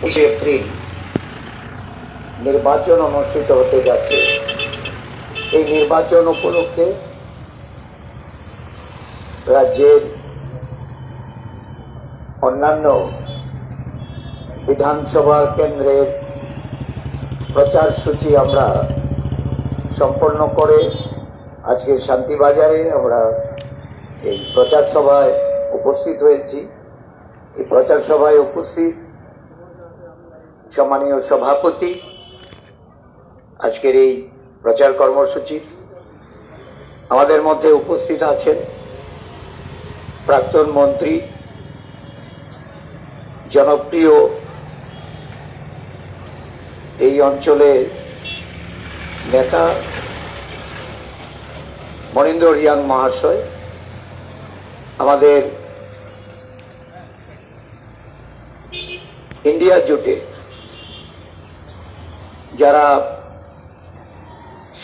বিশে এপ্রিল নির্বাচন অনুষ্ঠিত হতে যাচ্ছে। এই নির্বাচন উপলক্ষে রাজ্যের অন্যান্য বিধানসভা কেন্দ্রের প্রচার সূচি আমরা সম্পন্ন করে আজকে শান্তিবাজারে আমরা এই প্রচার সভায় উপস্থিত হয়েছি। এই প্রচার সভায় উপস্থিত সম্মানীয় সভাপতি, আজকের এই প্রচার কর্মসূচি। আমাদের মধ্যে উপস্থিত আছেন প্রাক্তন মন্ত্রী, জনপ্রিয় এই অঞ্চলের নেতা মনীন্দ্র রিয়াং মহাশয়, আমাদের ইন্ডিয়া জোটে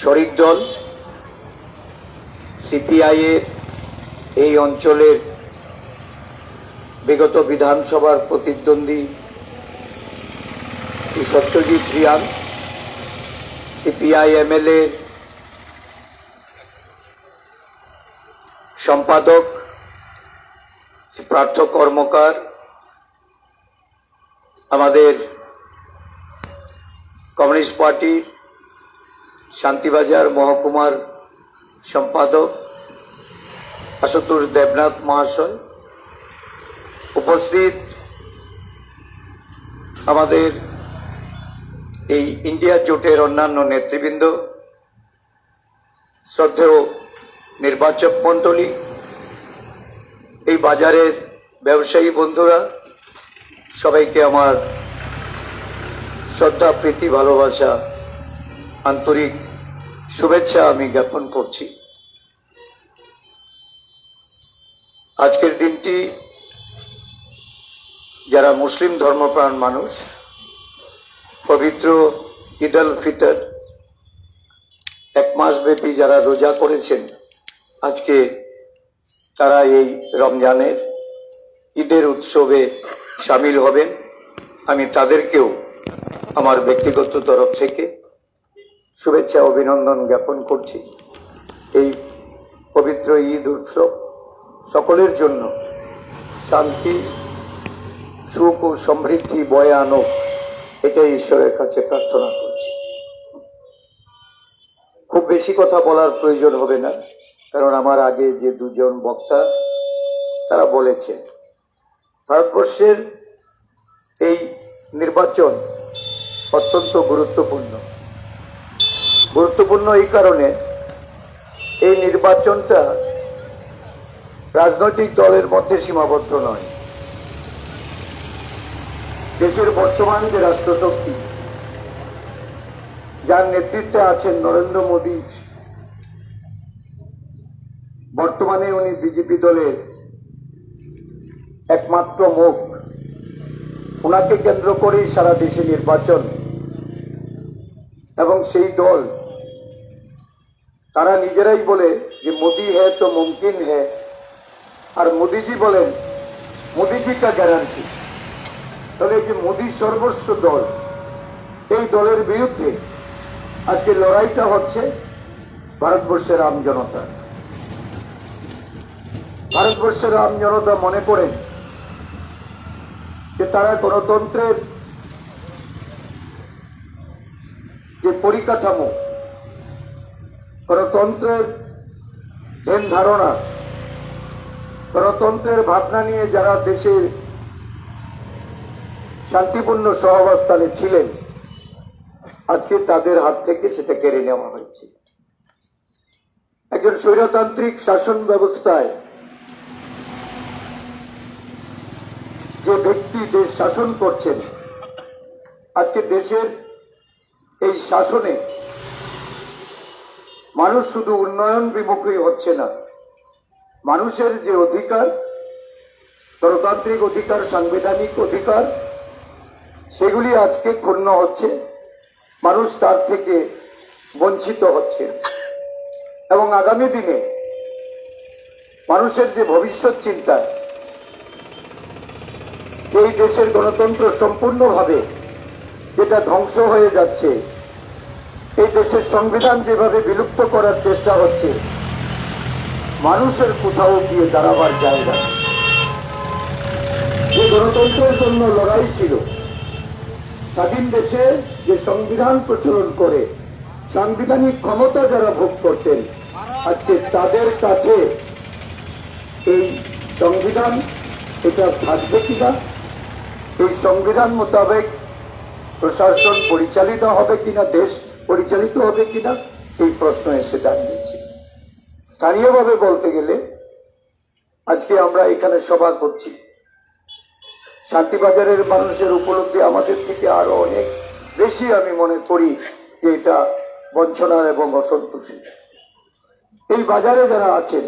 শরিক দল সিপিআই এর এই অঞ্চলের বিগত বিধানসভার প্রতিদ্বন্দ্বী শ্রী সত্যজিৎ রিয়াং সিপিআই এমএলএ সম্পাদক শ্রী পার্থ কর্মকার, আমাদের কমিউনিস্ট পার্টি, শান্তিবাজার মহকুমার সম্পাদক আশুতোষ দেবনাথ মহাশয় উপস্থিত আমাদের এই ইন্ডিয়া জোটের অন্যান্য নেতৃবৃন্দ, শ্রদ্ধেয় নির্বাচক মণ্ডলী, এই বাজারের ব্যবসায়ী বন্ধুরা, সবাইকে আমার শ্রদ্ধা, প্রীতি, ভালোবাসা, আন্তরিক শুভেচ্ছা আমি জ্ঞাপন করছি। আজকের দিনটি যারা মুসলিম ধর্মপ্রাণ মানুষ, পবিত্র ঈদ আল ফিতর, এক মাস ব্যাপী যারা রোজা করেছেন, আজকে তারা এই রমজানের ঈদের উৎসবে সামিল হবেন। আমি তাদেরকেও আমার ব্যক্তিগত তরফ থেকে শুভেচ্ছা, অভিনন্দন জ্ঞাপন করছি। এই পবিত্র ঈদ উৎসব সকলের জন্য শান্তি, সুখ ও সমৃদ্ধি বয়ে আনুক, এটাই ঈশ্বরের কাছে প্রার্থনা করছি। খুব বেশি কথা বলার প্রয়োজন হবে না, কারণ আমার আগে যে দুজন বক্তা, তারা বলেছেন, ভারতবর্ষের এই নির্বাচন অত্যন্ত গুরুত্বপূর্ণ। গুরুত্বপূর্ণ এই কারণে এই নির্বাচনটা রাজনৈতিক দলের মধ্যে সীমাবদ্ধ নয়। দেশের বর্তমান যে রাষ্ট্রশক্তি, যার নেতৃত্বে আছেন নরেন্দ্র মোদী, বর্তমানে উনি বিজেপি দলের একমাত্র মুখ। ওনাকে কেন্দ্র করেই সারা দেশে নির্বাচন এবং সেই দল, তারা নিজেরাই বলে যে মোদি হ্যাঁ তো মুমকিন হ্যাঁ আর মোদিজি বলেন, মোদিজি কা গ্যারান্টি তবে যে মোদী সর্বস্ব দল, এই দলের বিরুদ্ধে আজকে লড়াইটা হচ্ছে ভারতবর্ষের আম জনতা। ভারতবর্ষের আম জনতা মনে করেন যে তারা গণতন্ত্রের যে পরিকাঠামো, গণতন্ত্রের ধ্যান ধারণা, গণতন্ত্রের ভাবনা নিয়ে যারা দেশের শান্তিপূর্ণ সহাবস্থানে ছিলেন, আজকে তাদের হাত থেকে সেটা কেড়ে নেওয়া হয়েছে। একজন স্বৈরতান্ত্রিক শাসন ব্যবস্থায় যে ব্যক্তি দেশ শাসন করছেন, আজকে দেশের এই শাসনে মানুষ শুধু উন্নয়ন বিমুখী হচ্ছে না। মানুষের যে অধিকার, গণতান্ত্রিক অধিকার, সাংবিধানিক অধিকার, সেগুলি আজকে ক্ষুণ্ণ হচ্ছে। মানুষ তার থেকে বঞ্চিত হচ্ছে। এবং আগামী দিনে মানুষের যে ভবিষ্যৎ চিন্তা, এই দেশের গণতন্ত্র সম্পূর্ণভাবে যেটা ধ্বংস হয়ে যাচ্ছে। এই দেশের সংবিধান যেভাবে বিলুপ্ত করার চেষ্টা হচ্ছে, মানুষের কোথাও গিয়ে দাঁড়াবার জায়গা যে গণতন্ত্রের জন্য লড়াই ছিল, স্বাধীন দেশে যে সংবিধান প্রচলন করে, সাংবিধানিক ক্ষমতা যারা ভোগ করতেন, আজকে তাদের কাছে এই সংবিধান, এটা থাকবে কিনা? এই সংবিধান মোতাবেক প্রশাসন পরিচালিত হবে কিনা, দেশ পরিচালিত হবে কিনা, এই প্রশ্ন এসে দাঁড়িয়েছে স্থানীয়ভাবে বলতে গেলে, আজকে আমরা এখানে সভা করছি। শান্তিবাজারের মানুষের উপলব্ধি আমাদের থেকে আরও অনেক বেশি আমি মনে করি যে এটা বঞ্চনার এবং অসন্তোষী এই বাজারে যারা আছেন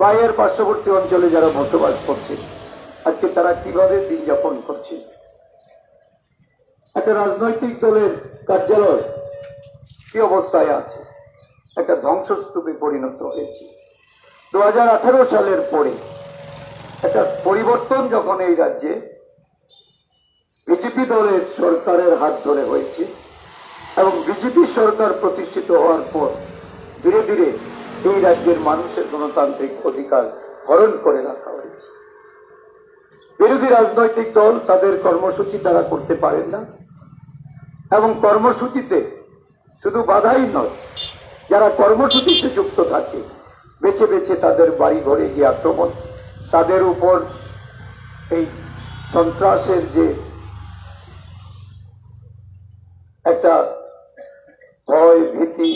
বা এর পার্শ্ববর্তী অঞ্চলে যারা বসবাস করছে আজকে তারা কীভাবে দিন যাপন করছে একটা রাজনৈতিক দলের কার্যালয়। কি অবস্থায় আছে? একটা ধ্বংসস্তূপে পরিণত হয়েছে। দু হাজার আঠারো সালের পরে একটা পরিবর্তন যখন এই রাজ্যে বিজেপি দলের সরকারের হাত ধরে হয়েছে এবং বিজেপি সরকার প্রতিষ্ঠিত হওয়ার পর ধীরে ধীরে এই রাজ্যের মানুষের গণতান্ত্রিক অধিকার হরণ করে রাখা হয়েছে। বিরোধী রাজনৈতিক দল তাদের কর্মসূচি তারা করতে পারেন না। এবং কর্মসূচিতে শুধু বাধাই নয়, যারা কর্মসূচিতে যুক্ত থাকে, বেছে বেছে তাদের বাড়ি ঘরে গিয়ে আক্রমণ, তাদের উপর এই সন্ত্রাসের যে একটা ভয়, ভীতি,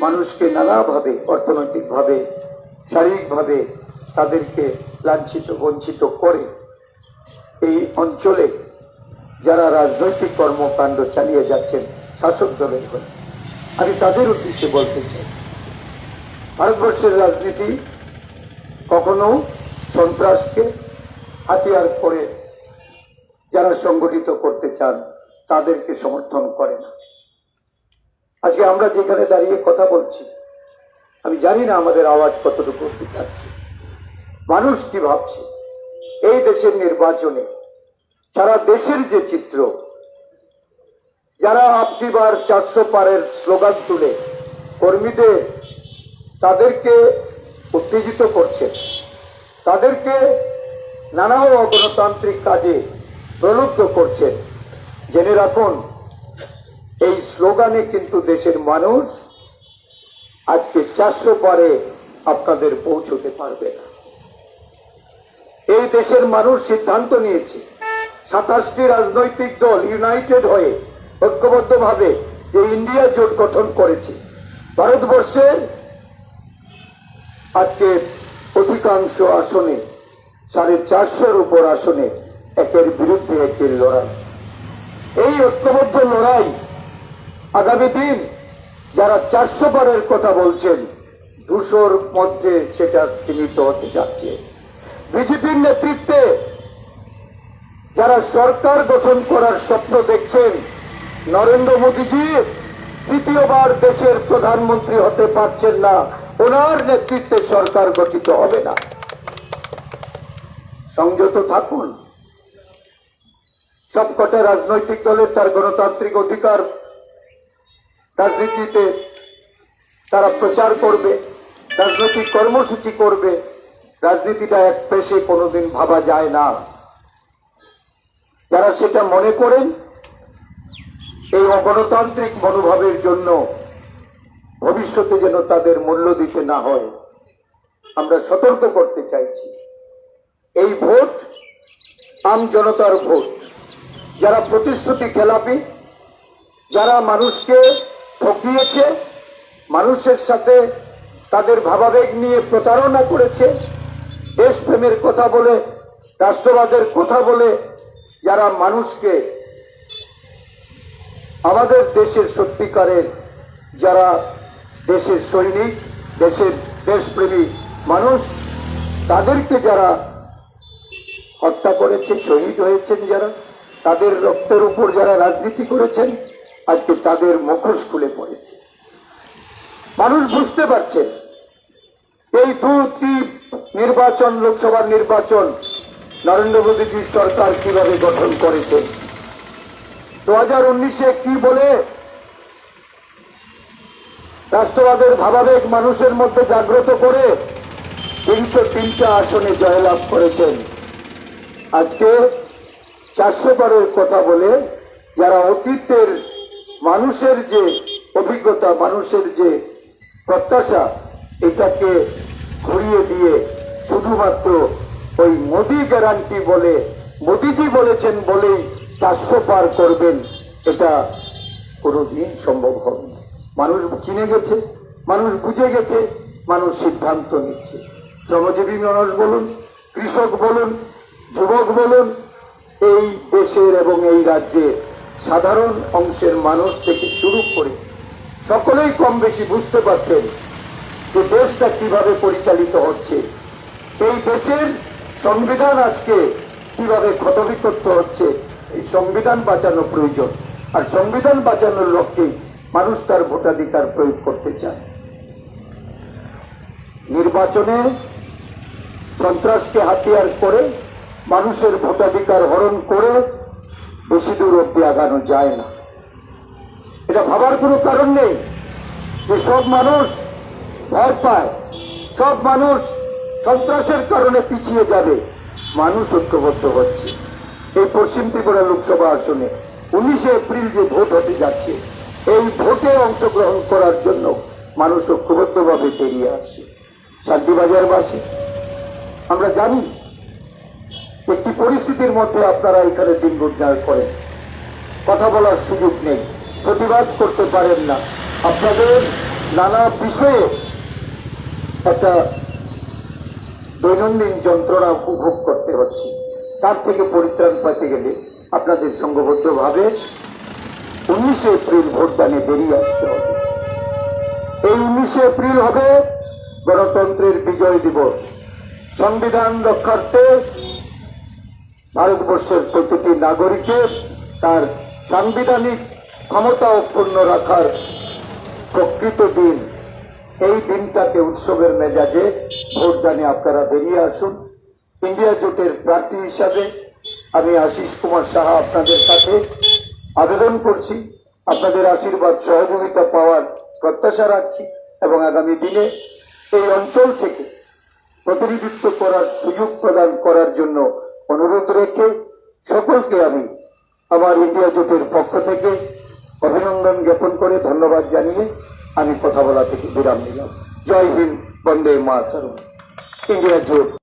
মানুষকে নানাভাবে, অর্থনৈতিকভাবে, শারীরিকভাবে তাদেরকে লাঞ্ছিত, বঞ্চিত করে এই অঞ্চলে যারা রাজনৈতিক কর্মকাণ্ড চালিয়ে যাচ্ছেন, শাসক দলের হয়ে। আমি তাদের উদ্দেশ্যে বলতে চাই, ভারতবর্ষের রাজনীতি কখনো সন্ত্রাসকে হাতিয়ার করে যারা সংগঠিত করতে চান, তাদেরকে সমর্থন করে না। আজকে আমরা যেখানে দাঁড়িয়ে কথা বলছি, আমি জানি না আমাদের আওয়াজ কতটুকু অব্দি যাচ্ছে। মানুষ কি ভাবছে? এই দেশের নির্বাচনে সারা দেশের যে চিত্র, যারা আপনিবার চারশো পারের স্লোগান তুলে কর্মীদের তাদেরকে উত্তেজিত করছে, তাদেরকে নানা অগণতান্ত্রিক কাজে প্রলুব্ধ করছেন জেনে রাখুন, এই স্লোগানে কিন্তু দেশের মানুষ আজকে চারশো পারে আপনাদের পৌঁছতে পারবে না। এই দেশের মানুষ সিদ্ধান্ত নিয়েছে সাতাশটি রাজনৈতিক দল ইউনাইটেড হয়ে ঐক্যবদ্ধভাবে যে ইন্ডিয়া জোট গঠন করেছে। ভারতবর্ষের আজকে অধিকাংশ আসনে সাড়ে চারশোর উপর আসনে একের বিরুদ্ধে একের লড়াই। এই ঐক্যবদ্ধ লড়াই আগামী দিন যারা চারশো বারের কথা বলছেন, দুশোর মধ্যে সেটা সীমিত হতে যাচ্ছে। বিজেপির নেতৃত্বে যারা সরকার গঠন করার স্বপ্ন দেখছেন, নরেন্দ্র মোদীজি তৃতীয়বার দেশের প্রধানমন্ত্রী হতে পারছেন না। ওনার নেতৃত্বে সরকার গঠিত হবে না। সংযত থাকুন। সবকটা রাজনৈতিক দলের তার গণতান্ত্রিক অধিকার, রাজনীতিতে তারা প্রচার করবে, রাজনৈতিক কর্মসূচি করবে। রাজনীতিটা এক পেশে কোনোদিন ভাবা যায় না। যারা সেটা মনে করেন, এই অগণতান্ত্রিক মনোভাবের জন্য ভবিষ্যতে যেন তাদের মূল্য দিতে না হয়, আমরা সতর্ক করতে চাইছি। এই ভোট আম জনতার ভোট। যারা প্রতিশ্রুতি খেলাপি, যারা মানুষকে ঠকিয়েছে, মানুষের সাথে তাদের ভাবাবেগ নিয়ে প্রতারণা করেছে, দেশপ্রেমের কথা বলে, রাষ্ট্রবাদের কথা বলে যারা মানুষকে আমাদের দেশের সত্যিকারের, যারা দেশের সৈনিক, দেশের দেশপ্রেমী মানুষ, তাদেরকে যারা হত্যা করেছে শহীদ হয়েছেন যারা, তাদের রক্তের উপর যারা রাজনীতি করেছেন, আজকে তাদের মুখোশ খুলে পড়েছে। মানুষ বুঝতে পারছেন, এই দুটি নির্বাচন, লোকসভার নির্বাচন নরেন্দ্র মোদীজির সরকার কীভাবে গঠন করেছেন দু হাজার উনিশে কি বলে? রাষ্ট্রবাদের ভাবাবেগ মানুষের মধ্যে জাগ্রত করে তিনশো তিনটা আসনে জয়লাভ করেছেন। আজকে চারশো বারের কথা বলে যারা অতীতের মানুষের যে অভিজ্ঞতা, মানুষের যে প্রত্যাশা, এটাকে ঘুরিয়ে দিয়ে শুধুমাত্র ওই মোদি গ্যারান্টি বলে, মোদিজি বলেছেন বলেই চারশো পার করবেন। এটা কোনোদিন সম্ভব হবে না। মানুষ চিনে গেছে, মানুষ বুঝে গেছে, মানুষ সিদ্ধান্ত নিচ্ছে। শ্রমজীবী মানুষ বলুন, কৃষক বলুন, যুবক বলুন, এই দেশের এবং এই রাজ্যের সাধারণ অংশের মানুষ থেকে শুরু করে সকলেই কম বেশি বুঝতে পারছেন যে দেশটা কীভাবে পরিচালিত হচ্ছে। এই দেশের সংবিধান আজকে কীভাবে ক্ষতবিক্ষত হচ্ছে, এই সংবিধান বাঁচানো প্রয়োজন। আর সংবিধান বাঁচানোর লক্ষ্যে মানুষ তার ভোটাধিকার প্রয়োগ করতে চায়। নির্বাচনে সন্ত্রাসকে হাতিয়ার করে মানুষের ভোটাধিকার হরণ করে বেশি দূর অব্দি আগানো যায় না। এটা ভাবার কোনো কারণ নেই যে সব মানুষ ভয় পায়, সব মানুষ সন্ত্রাসের কারণে পিছিয়ে যাবে। মানুষ ঐক্যবদ্ধ হচ্ছে। এই পশ্চিম ত্রিপুরা লোকসভা আসনে উনিশে এপ্রিল যে ভোট হতে যাচ্ছে, এই ভোটে অংশগ্রহণ করার জন্য মানুষ ঐক্যবদ্ধভাবে বেরিয়ে আসছে। শান্তিবাজারবাসী, আমরা জানি একটি পরিস্থিতির মধ্যে আপনারা এখানে দিন গুজার করেন। কথা বলার সুযোগ নেই, প্রতিবাদ করতে পারেন না। আপনাদের নানা বিষয়ে একটা দৈনন্দিন যন্ত্রণা উপভোগ করতে হচ্ছে। তার থেকে পরিত্রাণ পেতে গেলে আপনাদের সংঘবদ্ধভাবে উনিশে এপ্রিল ভোটদানে বেরিয়ে আসতে হবে। এই উনিশে এপ্রিল হবে গণতন্ত্রের বিজয় দিবস। সংবিধান রক্ষার্থে ভারতবর্ষের প্রতিটি নাগরিকের তার সাংবিধানিক ক্ষমতা অক্ষুণ্ণ রাখার প্রকৃত দিন এই দিনটাকে উৎসবের মেজাজে ভোট জানে আপনারা বেরিয়ে আসুন। ইন্ডিয়া জোটের প্রার্থী হিসাবে আমি আশিস কুমার সাহা আপনাদের কাছে আবেদন করছি। আপনাদের আশীর্বাদ সহযোগিতা পাওয়ার প্রত্যাশা রাখছি এবং আগামী দিনে এই অঞ্চল থেকে প্রতিনিধিত্ব করার সুযোগ প্রদান করার জন্য অনুরোধ রেখে সকলকে আমি আমার ইন্ডিয়া জোটের পক্ষ থেকে অভিনন্দন জ্ঞাপন করে ধন্যবাদ জানিয়ে আমি কথা বলা থেকে বিরাম নিলাম। জয় হিন্দ বন্দে মাতরম। ইন্ডিয়া জোট